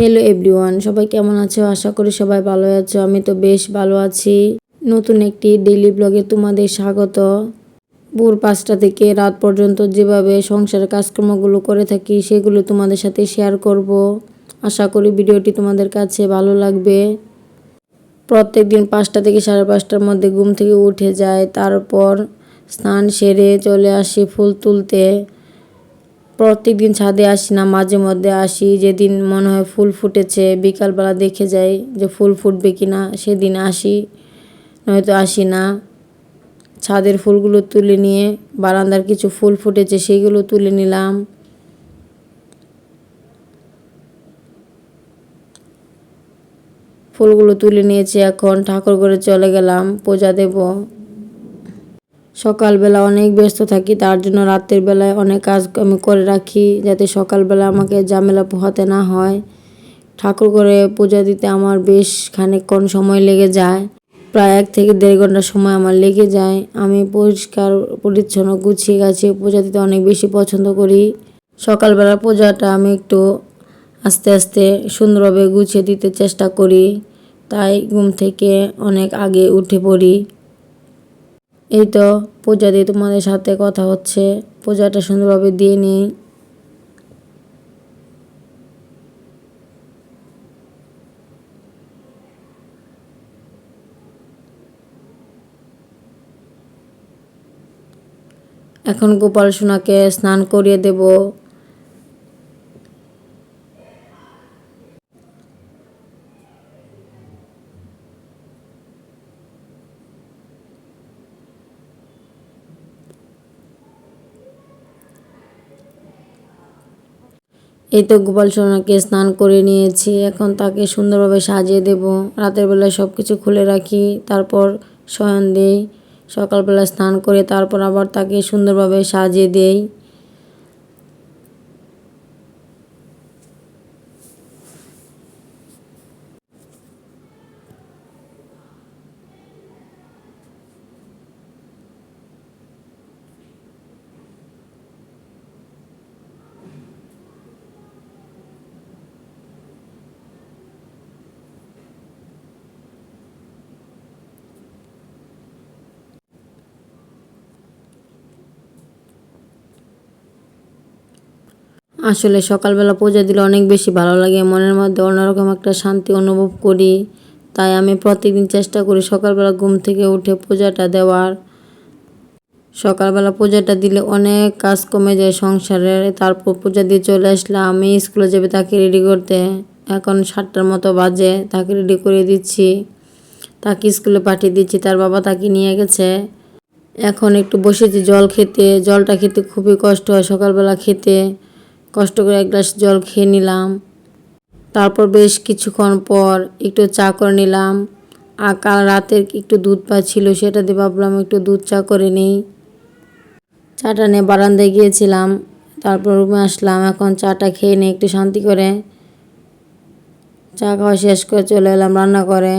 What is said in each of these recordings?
Hello everyone সবাই কেমন আছো? আশা করি সবাই ভালো আছো। আমি তো বেশ ভালো আছি। নতুন একটি ডেইলি ব্লগে তোমাদের স্বাগত। ভোর পাঁচটা থেকে রাত পর্যন্ত যেভাবে সংসারের কাজকর্মগুলো করে থাকি, সেগুলো তোমাদের সাথে শেয়ার করব। আশা করি ভিডিওটি তোমাদের কাছে ভালো লাগবে। প্রত্যেক দিন পাঁচটা থেকে সাড়ে পাঁচটার মধ্যে ঘুম থেকে উঠে যায়। তারপর স্নান সেরে চলে আসি ফুল তুলতে। প্রত্যেক দিন ছাদে আসি না, মাঝে মধ্যে আসি। যেদিন মনে হয় ফুল ফুটেছে, বিকালবেলা দেখে যাই যে ফুল ফুটবে কি না সেদিন আসি। নয়তো আসি না। ছাদের ফুলগুলো তুলে নিয়ে, বারান্দার কিছু ফুল ফুটেছে সেইগুলো তুলে নিলাম। ফুলগুলো তুলে নিয়েছি এখন, ঠাকুর ঘরে চলে গেলাম, পূজা দেব। সকালবেলা অনেক ব্যস্ত থাকি, তার জন্য রাতের বেলায় অনেক কাজ আমি করে রাখি যাতে সকালবেলা আমাকে ঝামেলা পোহাতে না হয়। ঠাকুর ঘরে পূজা দিতে আমার বেশ খানিকক্ষণ সময় লেগে যায়। প্রায় এক থেকে দেড় ঘণ্টা সময় আমার লেগে যায়। আমি পরিষ্কার, পরিচ্ছন্ন, গুছিয়ে গাছিয়ে পূজা দিতে অনেক বেশি পছন্দ করি। সকালবেলা পূজাটা আমি একটু আস্তে আস্তে সুন্দরভাবে গুছিয়ে দিতে চেষ্টা করি। তাই ঘুম থেকে অনেক আগে উঠে পড়ি। এই তো পূজা দিয়ে তোমাদের সাথে কথা হচ্ছে। পূজাটা সুন্দরভাবে দিয়ে নিই। এখন গোপাল সোনাকে স্নান করিয়ে দেব। এই তো গোপাল সোনাকে স্নান করে নিয়েছি। এখন তাকে সুন্দরভাবে সাজিয়ে দেব। রাতের বেলায় সব কিছু খুলে রাখি, তারপর শয়ন দিই, সকালবেলা স্নান করে তারপর আবার তাকে সুন্দরভাবে সাজিয়ে দেই। আসলে সকালবেলা পূজা দিলে অনেক বেশি ভালো লাগে। মনের মধ্যে অন্যরকম একটা শান্তি অনুভব করি। তাই আমি প্রতিদিন চেষ্টা করি সকালবেলা ঘুম থেকে উঠে পূজাটা দেওয়ার। সকালবেলা পূজাটা দিলে অনেক কাজ কমে যায় সংসারের তারপর পূজা দিয়ে চলে আসলাম। আমি স্কুলে যাবে, তাকে রেডি করতে। এখন সাতটার মতো বাজে, তাকে রেডি করে দিচ্ছি। তাকে স্কুলে পাঠিয়ে দিচ্ছি, তার বাবা তাকে নিয়ে গেছে। এখন একটু বসেছি জল খেতে। জলটা খেতে খুবই কষ্ট হয় সকালবেলা খেতে। কষ্ট করে এক গ্লাস জল খেয়ে নিলাম। তারপর বেশ কিছুক্ষণ পর একটু চা করে নিলাম। আর কাল রাতের একটু দুধ পা ছিল, সেটা দিয়ে ভাবলাম একটু দুধ চা করে নিই। চাটা নিয়ে বারান্দায় গিয়েছিলাম। তারপর রুমে আসলাম। এখন চাটা খেয়ে নিই একটু শান্তি করে চা খাওয়া শেষ করে চলে এলাম রান্না করে।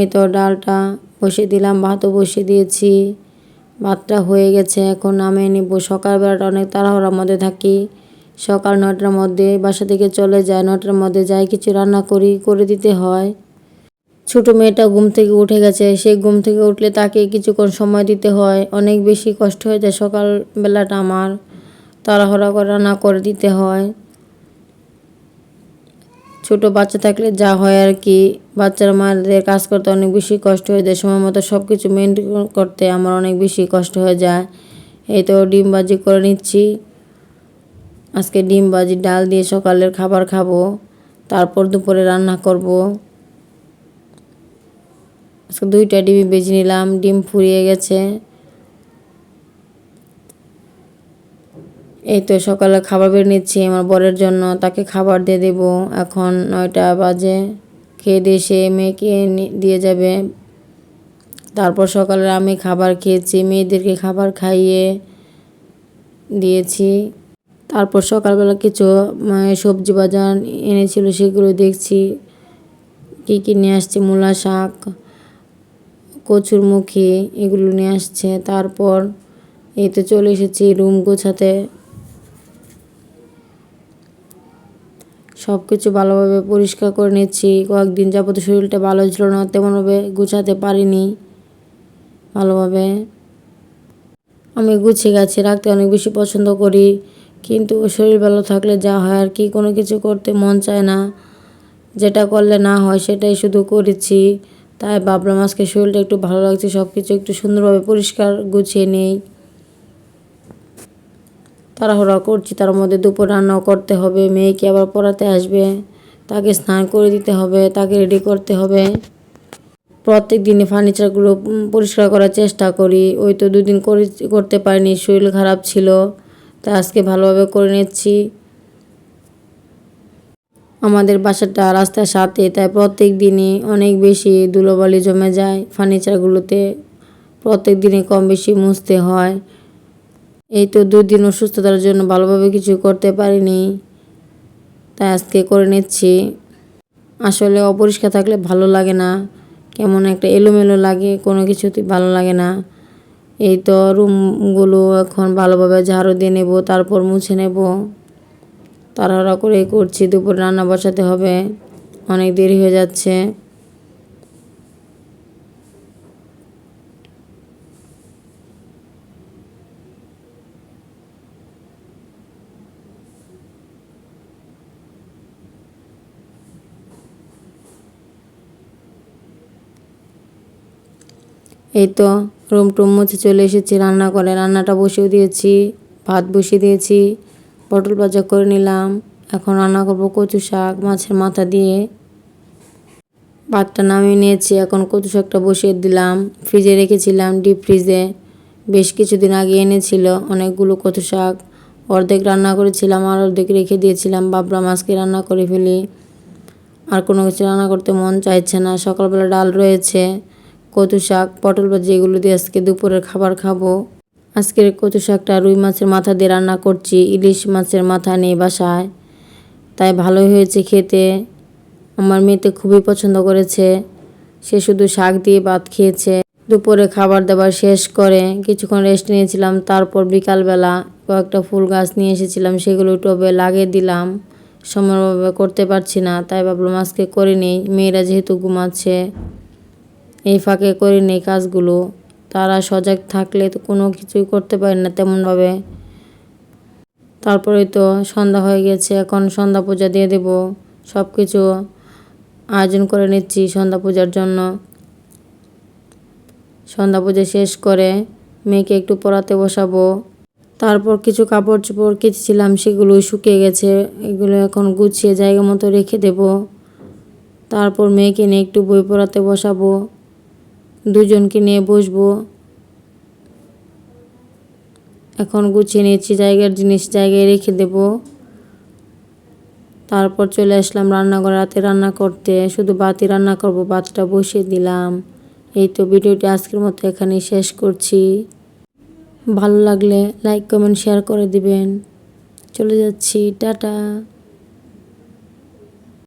এই তো ডালটা বসিয়ে দিলাম, ভাতও বসিয়ে দিয়েছি। ভাতটা হয়ে গেছে, এখন নামিয়ে নিব। সকালবেলাটা অনেক তাড়াহুড়ার মধ্যে থাকি। সকাল নটার মধ্যে বাসা থেকে চলে যায়। নটার মধ্যে যাই কিছু রান্না করি, করে দিতে হয়। ছোট মেয়েটা ঘুম থেকে উঠে গেছে। সে ঘুম থেকে উঠলে তাকে কিছুক্ষণ সময় দিতে হয়। অনেক বেশি কষ্ট হয়ে যায় সকাল বেলাটা আমার। তাড়াহড়া করে রান্না করে দিতে হয়। ছোট বাচ্চা থাকলে যা হয় আর কি। বাচ্চার মায়েদের কাজ করতে অনেক বেশি কষ্ট হয়ে যায়। সময় মতো সব কিছু মেনটেন করতে আমার অনেক বেশি কষ্ট হয়ে যায়। এই তো ডিম বাজি করে নিচ্ছি। আজকে ডিম বাজি ডাল দিয়ে সকালের খাবার খাব, তারপর দুপুরে রান্না করব। আজকে দুইটা ডিম বেজে নিলাম, ডিম ফুরিয়ে গেছে। এই তো সকালে খাবার বের নিচ্ছি আমার বরের জন্য, তাকে খাবার দিয়ে দেব। এখন নয়টা বাজে, খেয়ে দিয়ে সে মেয়েকে দিয়ে যাবে। তারপর সকালে আমি খাবার খেয়েছি, মেয়েদেরকে খাবার খাইয়ে দিয়েছি। তারপর সকালবেলা কিছু সবজি বাজার এনেছিল, সেগুলো দেখছি। কী কী নিয়ে আসছে, মূলা শাক কচুরমুখী এগুলো নিয়ে আসছে। তারপর এই তো চলে এসেছি রুম গোছাতে। সব কিছু ভালোভাবে পরিষ্কার করে নিচ্ছি। কয়েকদিন যাবত শরীরটা ভালো ছিল না, তেমনভাবে গুছাতে পারিনি ভালোভাবে। আমি গুছিয়ে গাছে রাখতে অনেক বেশি পছন্দ করি। কিন্তু শরীর ভালো থাকলে যা হয় আর কি, কোনো কিছু করতে মন চায় না। যেটা করলে না হয় সেটাই শুধু করেছি। তাই ভাবলাম আজকে শরীরটা একটু ভালো লাগছে সব কিছু একটু সুন্দরভাবে পরিষ্কার গুছিয়ে নেই। তাড়াহুড়া করছি, তার মধ্যে দুপুর রান্নাও করতে হবে, মেয়েকে আবার পড়াতে আসবে। তাকে স্নান করে দিতে হবে, তাকে রেডি করতে হবে। প্রত্যেক দিনে ফার্নিচারগুলো পরিষ্কার করার চেষ্টা করি। ওই তো দুদিন করে করতে পারিনি, শরীর খারাপ ছিল। তাই আজকে ভালোভাবে করে নিচ্ছি। আমাদের বাসাটা রাস্তার সাথে, তাই প্রত্যেক দিনই অনেক বেশি ধুলোবালি জমে যায় ফার্নিচারগুলোতে। প্রত্যেক দিনে কম বেশি মুছতে হয়। এই তো দুদিন অসুস্থতার জন্য ভালোভাবে কিছু করতে পারিনি, তাই আজকে করে নিচ্ছি। আসলে অপরিষ্কার থাকলে ভালো লাগে না, কেমন একটা এলোমেলো লাগে, কোনো কিছুতেই ভালো লাগে না। এই তো রুমগুলো এখন ভালোভাবে ঝাড়ু দিয়ে নেব, তারপর মুছে নেব। তাড়াহুড়া করে করছি, দুপুর রান্না বসাতে হবে। অনেক দেরি হয়ে যাচ্ছে। এই তো, রুম টুম মুছে চলে এসেছি, রান্না করে। রান্নাটা বসিয়ে দিয়েছি, ভাত বসিয়ে দিয়েছি, পটল ভাজা করে নিলাম। এখন রান্না করব কচু শাক, মাছের মাথা দিয়ে। ভাতটা নামিয়ে নিয়েছি, এখন কচু শাকটা বসিয়ে দিলাম। ফ্রিজে রেখেছিলাম, ডিপ ফ্রিজে। বেশ কিছুদিন আগে এনেছিল অনেকগুলো কচু শাক। অর্ধেক রান্না করেছিলাম, আর অর্ধেক রেখে দিয়েছিলাম। বাবরা মাছকে রান্না করে ফেলি। আর কোনো কিছু রান্না করতে মন চাইছে না। সকালবেলা ডাল রয়েছে কচু শাক, পটল ভাজি এগুলো দিয়ে আজকে দুপুরের খাবার খাব। আজকের কচু শাকটা রুই মাছের মাথা দিয়ে রান্না করছি, ইলিশ মাছের মাথা নেই বাসায়। তাই ভালোই হয়েছে খেতে। আমার মেয়েতে খুবই পছন্দ করেছে। সে শুধু শাক দিয়ে ভাত খেয়েছে। দুপুরে খাবার দাবার শেষ করে কিছুক্ষণ রেস্ট নিয়েছিলাম। তারপর বিকালবেলা কয়েকটা ফুল গাছ নিয়ে এসেছিলাম, সেগুলো টবে লাগিয়ে দিলাম। সময়ভাবে করতে পারছি না, তাই ভাবলাম আজকে করে নেই। মেয়েরা যেহেতু ঘুমাচ্ছে। এই ফাঁকে করে নেই কাজগুলো। তারা সজাগ থাকলে তো কোনো কিছুই করতে পারে না তেমনভাবে। তারপরে তো সন্ধ্যা হয়ে গেছে, এখন সন্ধ্যা পূজা দিয়ে দেব। সব কিছু আয়োজন করে নিচ্ছি সন্ধ্যা পূজার জন্য। সন্ধ্যা পূজা শেষ করে মেয়েকে একটু পড়াতে বসাবো। তারপর কিছু কাপড় চোপড় কেচেছিলাম সেগুলো শুকিয়ে গেছে। এগুলো এখন গুছিয়ে জায়গা মতো রেখে দেব। তারপর মেয়েকে নিয়ে একটু বই পড়াতে বসাবো। দুজনকে নিয়ে বসবো। এখন গুছিয়ে নিয়েছি জায়গার জিনিস জায়গায় রেখে দেব। তারপর চলে আসলাম রান্নাঘরে, রাতে রান্না করতে। শুধু বাতি রান্না করব, ভাতটা বসিয়ে দিলাম। এই তো ভিডিওটি আজকের মতো এখানেই শেষ করছি। ভালো লাগলে লাইক, কমেন্ট, শেয়ার করে দিবেন। চলে যাচ্ছি, টাটা।